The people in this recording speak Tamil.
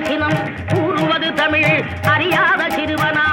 சினம் கூறுவது தமிழ் அறியாத சிறுவனா?